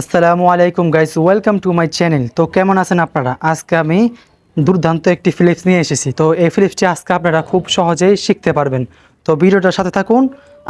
আসসালামু আলাইকুম guys welcome to my channel তো কেমন আছেন আপনারা? আজকে আমি দুর্দান্ত একটি ফিলিপস নিয়ে এসেছি। তো এই ফিলিপসটি আজকে আপনারা খুব সহজেই শিখতে পারবেন। তো ভিডিওটার সাথে থাকুন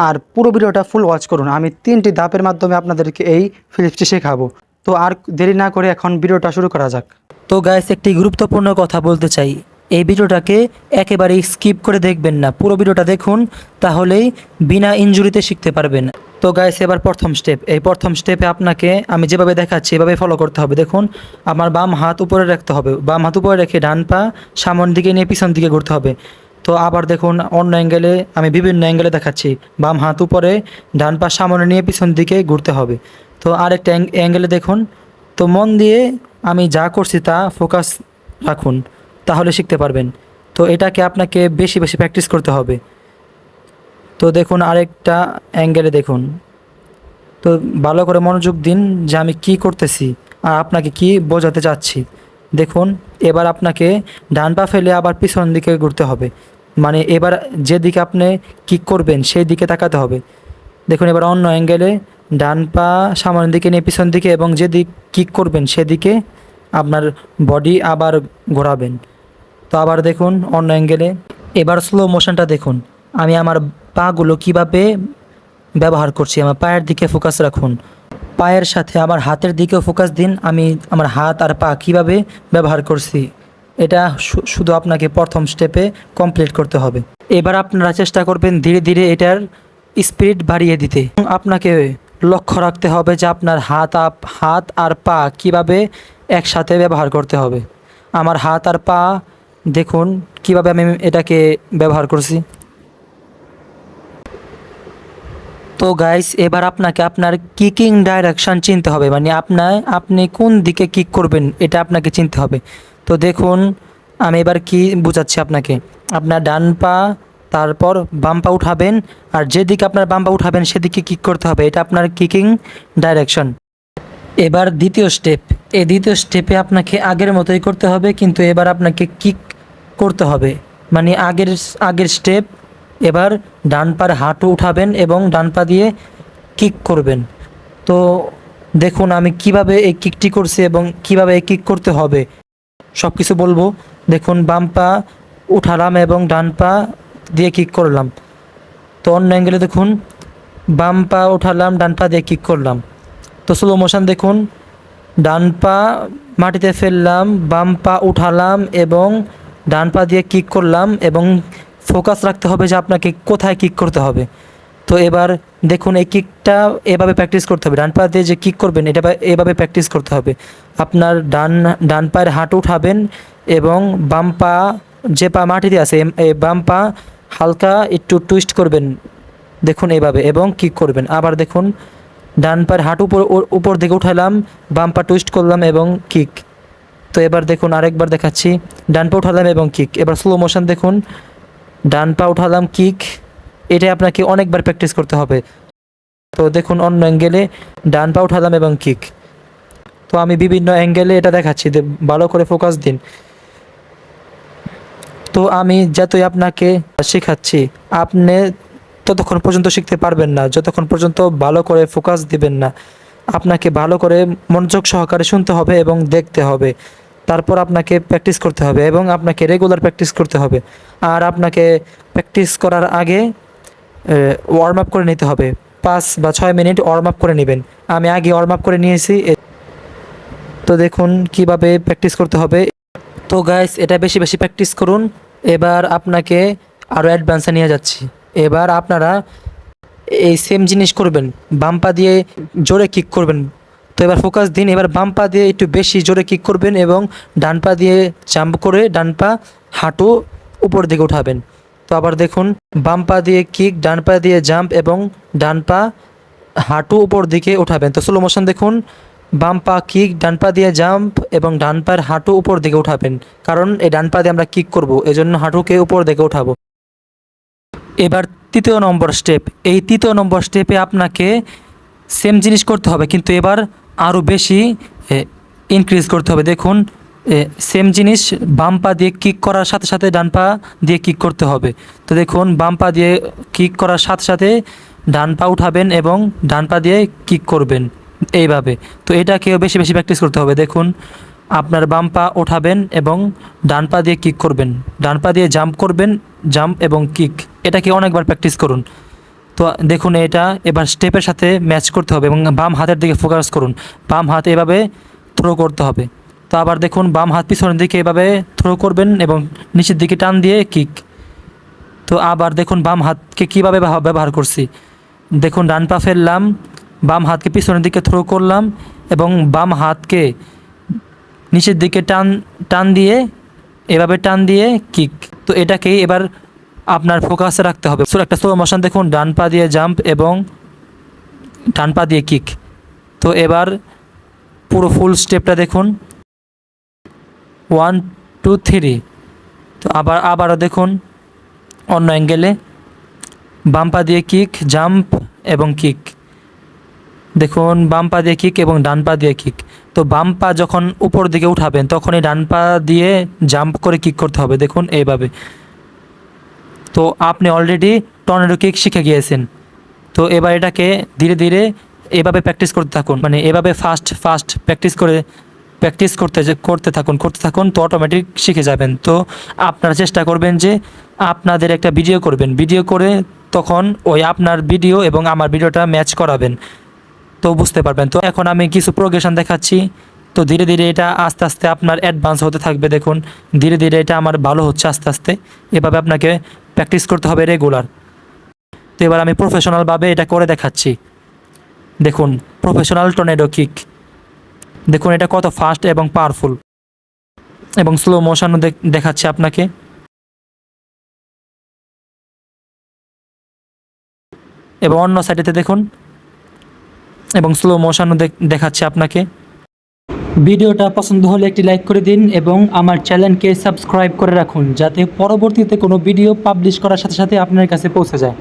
আর পুরো ভিডিওটা ফুল ওয়াচ করুন। আমি তিনটি ধাপের মাধ্যমে আপনাদেরকে এই ফিলিপসটি শেখাবো। তো আর দেরি না করে এখন ভিডিওটা শুরু করা যাক। তো গাইস একটি গুরুত্বপূর্ণ কথা বলতে চাই। এই ভিডিওটাকে একেবারেই স্কিপ করে দেখবেন না। পুরো ভিডিওটা দেখুন, তাহলেই বিনা ইনজুরিতে শিখতে পারবেন। তো গাইস এবার প্রথম স্টেপ এই প্রথম স্টেপে আপনাকে আমি যেভাবে দেখাচ্ছি, এভাবে ফলো করতে হবে। দেখুন, আমার বাম হাত উপরে রাখতে হবে। বাম হাত উপরে রেখে ডান পা সামনের দিকে নিয়ে পিছন দিকে ঘুরতে হবে। তো আবার দেখুন, অন্য অ্যাঙ্গেলে আমি বিভিন্ন অ্যাঙ্গেলে দেখাচ্ছি। বাম হাত উপরে, ডান পা সামনে নিয়ে পিছন দিকে ঘুরতে হবে। তো আরেকটা অ্যাঙ্গেলে দেখুন, তো মন দিয়ে আমি যা করছি তা ফোকাস রাখুন। তাহলে শিখতে পারবেন। তো এটাকে আপনাকে বেশি বেশি প্র্যাকটিস করতে হবে। তো দেখুন আরেকটা অ্যাঙ্গেলে দেখুন। তো ভালো করে মনোযোগ দিন যে আমি কি করতেছি আর আপনাকে কি বোঝাতে চাচ্ছি। দেখুন, এবার আপনাকে ডান পা ফেলে আবার পিছন দিকে ঘুরতে হবে। মানে এবার যেদিকে আপনি কিক করবেন সেই দিকে তাকাতে হবে। দেখুন এবার অন্য অ্যাঙ্গেলে ডান পা সামনের দিকে নিয়ে পিছন দিকে এবং যেদিক কিক করবেন সেদিকে আপনার বডি আবার ঘোরাবেন। তো আবার দেখুন অন্য অ্যাঙ্গেলে এবার স্লো মোশনটা দেখুন। আমি আমার পাগুলো কীভাবে ব্যবহার করছি? আমার পায়ের দিকে ফোকাস রাখুন। পায়ের সাথে আমার হাতের দিকেও ফোকাস দিন। আমি আমার হাত আর পা কীভাবে ব্যবহার করছি? এটা শুধু আপনাকে প্রথম স্টেপে কমপ্লিট করতে হবে। এবার আপনারা চেষ্টা করবেন ধীরে ধীরে এটার স্পিড বাড়িয়ে দিতে। আপনাকে লক্ষ্য রাখতে হবে যে আপনার হাত আপ, হাত আর পা কীভাবে একসাথে ব্যবহার করতে হবে। আমার হাত আর পা দেখুন, কীভাবে আমি এটাকে ব্যবহার করছি। তো গাইস এবার আপনাকে আপনার কিকিং ডাইরেকশান চিনতে হবে। মানে আপনার আপনি কোন দিকে কিক করবেন, এটা আপনাকে চিনতে হবে। তো দেখুন, আমি এবার কি বোঝাচ্ছি আপনাকে। আপনার ডান পা, তারপর বাম পা উঠাবেন, আর যেদিকে আপনার বাম পা উঠাবেন, সেদিকে কিক করতে হবে। এটা আপনার কিকিং ডাইরেকশন এবার দ্বিতীয় স্টেপ এই দ্বিতীয় স্টেপে আপনাকে আগের মতোই করতে হবে, কিন্তু এবার আপনাকে কিক করতে হবে? মানে আগের আগের স্টেপ এবার ডান পার হাঁটু উঠাবেন এবং ডান পা দিয়ে কিক করবেন। তো দেখুন আমি কীভাবে এই কিকটি করছি এবং কীভাবে এই কিক করতে হবে। সব কিছু বলব, দেখুন বাম পা উঠালাম এবং ডান পা দিয়ে কিক করলাম। তো অন্য অ্যাঙ্গেলে দেখুন, বাম পা উঠালাম, ডান পা দিয়ে কিক করলাম। তো স্লো মোশন দেখুন ডান পা মাটিতে ফেললাম, বাম পা উঠালাম এবং ডান পা দিয়ে কিক করলাম এবং ফোকাস রাখতে হবে যে আপনাকে কোথায় কিক করতে হবে। তো এবার দেখুন এই কিকটা এভাবে প্র্যাকটিস করতে হবে। ডান পা দিয়ে যে কিক করবেন, এটা এভাবে প্র্যাকটিস করতে হবে। আপনার ডান ডান পায়ের হাঁটু উঠাবেন এবং বাম পা যে পা মাটিতে আছে বাম পা হালকা একটু টুইস্ট করবেন। দেখুন এইভাবে এবং কিক করবেন। আবার দেখুন ডান পায়ের হাঁটু উপর দিকে উঠালাম বাম পা টুইস্ট করলাম এবং কিক তো এবার দেখুন আরেকবার দেখাচ্ছি। ডান পা উঠালাম এবং কিক এবার স্লো মোশন দেখুন। ডান পা উঠালাম কিক এটা আপনাকে অনেকবার প্র্যাকটিস করতে হবে। তো দেখুন অন্য অ্যাঙ্গেলে ডান পা উঠালাম এবং কিক তো আমি বিভিন্ন অ্যাঙ্গেলে এটা দেখাচ্ছি। ভালো করে ফোকাস দিন। তো আমি যতই আপনাকে শেখাচ্ছি, আপনি ততক্ষণ পর্যন্ত শিখতে পারবেন না, যতক্ষণ পর্যন্ত ভালো করে ফোকাস দিবেন না। আপনাকে ভালো করে মনোযোগ সহকারে শুনতে হবে এবং দেখতে হবে। তারপর আপনাকে প্র্যাকটিস করতে হবে এবং আপনাকে রেগুলার প্র্যাকটিস করতে হবে। আর আপনাকে প্র্যাকটিস করার আগে ওয়ার্ম আপ করে নিতে হবে। পাঁচ বা ছয় মিনিট ওয়ার্ম আপ করে নেবেন। আমি আগে ওয়ার্ম আপ করে নিয়েছি। তো দেখুন কীভাবে প্র্যাকটিস করতে হবে। তো গাইস এটা বেশি বেশি প্র্যাকটিস করুন। এবার আপনাকে আরও অ্যাডভান্সে নিয়ে যাচ্ছি। এবার আপনারা এই সেম জিনিস করবেন, বাম পা দিয়ে জোরে কিক করবেন। তো এবার ফোকাস দিন, এবার বাম পা দিয়ে একটু বেশি জোরে কিক করবেন এবং ডান পা দিয়ে জাম্প করে ডান পা হাঁটু উপর দিকে উঠাবেন। তো আবার দেখুন, বাম পা দিয়ে কিক ডান পা দিয়ে জাম্প এবং ডান পা হাঁটু উপর দিকে উঠাবেন। তো স্লো মোশন দেখুন, বাম পা কিক ডান পা দিয়ে জাম্প এবং ডান পায়ের হাঁটু উপর দিকে উঠাবেন। কারণ এই ডান পা দিয়ে আমরা কিক করব, এজন্য হাঁটুকে উপর দিকে উঠাবো। এবার তৃতীয় নম্বর স্টেপ এই তৃতীয় নম্বর স্টেপে আপনাকে সেম জিনিস করতে হবে, কিন্তু এবার আরও বেশি ইনক্রিজ করতে হবে। দেখুন সেম জিনিস, বাম পা দিয়ে কিক করার সাথে সাথে ডান পা দিয়ে কিক করতে হবে। তো দেখুন, বাম পা দিয়ে কিক করার সাথে সাথে ডান পা উঠাবেন এবং ডান পা দিয়ে কিক করবেন। এইভাবে। তো এটাকেও বেশি বেশি প্র্যাকটিস করতে হবে। দেখুন আপনার বাম পা ওঠাবেন এবং ডান পা দিয়ে কিক করবেন। ডান পা দিয়ে জাম্প করবেন জাম্প এবং কিক এটাকে অনেকবার প্র্যাকটিস করুন। তো দেখুন, এটা এবার স্টেপের সাথে ম্যাচ করতে হবে এবং বাম হাতের দিকে ফোকাস করুন। বাম হাত এভাবে থ্রো করতে হবে। তো আবার দেখুন, বাম হাত পিছনের দিকে এভাবে থ্রো করবেন এবং নিচের দিকে টান দিয়ে কিক তো আবার দেখুন, বাম হাতকে কীভাবে ব্যবহার- করছি। দেখুন, ডান পা ফেললাম, বাম হাতকে পিছনের দিকে থ্রো করলাম এবং বাম হাতকে নিচের দিকে টান টান দিয়ে, এভাবে টান দিয়ে কিক তো এটাকেই এবার আপনার ফোকাসে রাখতে হবে। সো একটা স্লো মোশন দেখুন, ডান পা দিয়ে জাম্প এবং ডান পা দিয়ে কিক তো এবার পুরো ফুল স্টেপটা দেখুন। ওয়ান টু থ্রি তো আবার, আবারও দেখুন, অন্য অ্যাঙ্গেলে বাম পা দিয়ে কিক জাম্প এবং কিক দেখুন, বাম পা দিয়ে কিক এবং ডান পা দিয়ে কিক তো বাম পা যখন উপর দিকে উঠাবেন, তখনই ডান পা দিয়ে জাম্প করে কিক করতে হবে। দেখুন এইভাবে। তো আপনি অলরেডি টর্নেডো কিক শিখে গিয়েছেন। তো এবার এটাকে ধীরে ধীরে এভাবে প্র্যাকটিস করতে থাকুন। মানে এভাবে ফাস্ট ফাস্ট প্র্যাকটিস করে প্র্যাকটিস করতে যে- করতে থাকুন করতে থাকুন, তো অটোমেটিক শিখে যাবেন। তো আপনারা চেষ্টা করবেন যে আপনাদের একটা ভিডিও করবেন। ভিডিও করে তখন ওই আপনার ভিডিও এবং আমার ভিডিওটা ম্যাচ করাবেন। তো বুঝতে পারবেন। তো এখন আমি কিছু প্রোগ্রেশন দেখাচ্ছি। তো ধীরে ধীরে এটা আস্তে আস্তে আপনার অ্যাডভান্স হতে থাকবে, দেখুন। ধীরে ধীরে এটা আমার ভালো হচ্ছে আস্তে আস্তে। এভাবে আপনাকে প্র্যাকটিস করতে হবে রেগুলার তো এবার আমি প্রফেশনালভাবে এটা করে দেখাচ্ছি। দেখুন প্রফেশনাল টর্নেডো কিক দেখুন, এটা কত ফাস্ট এবং পাওয়ারফুল এবং স্লো মোশনও দেখাচ্ছে আপনাকে। এবং অন্য সাইডেতে দেখুন এবং স্লো মোশনও দেখাচ্ছে আপনাকে। ভিডিওটা পছন্দ হলে একটি লাইক করে দিন এবং আমার চ্যানেলকে সাবস্ক্রাইব করে রাখুন, যাতে পরবর্তীতে কোনো ভিডিও পাবলিশ করার সাথে সাথে আপনার কাছে পৌঁছে যায়।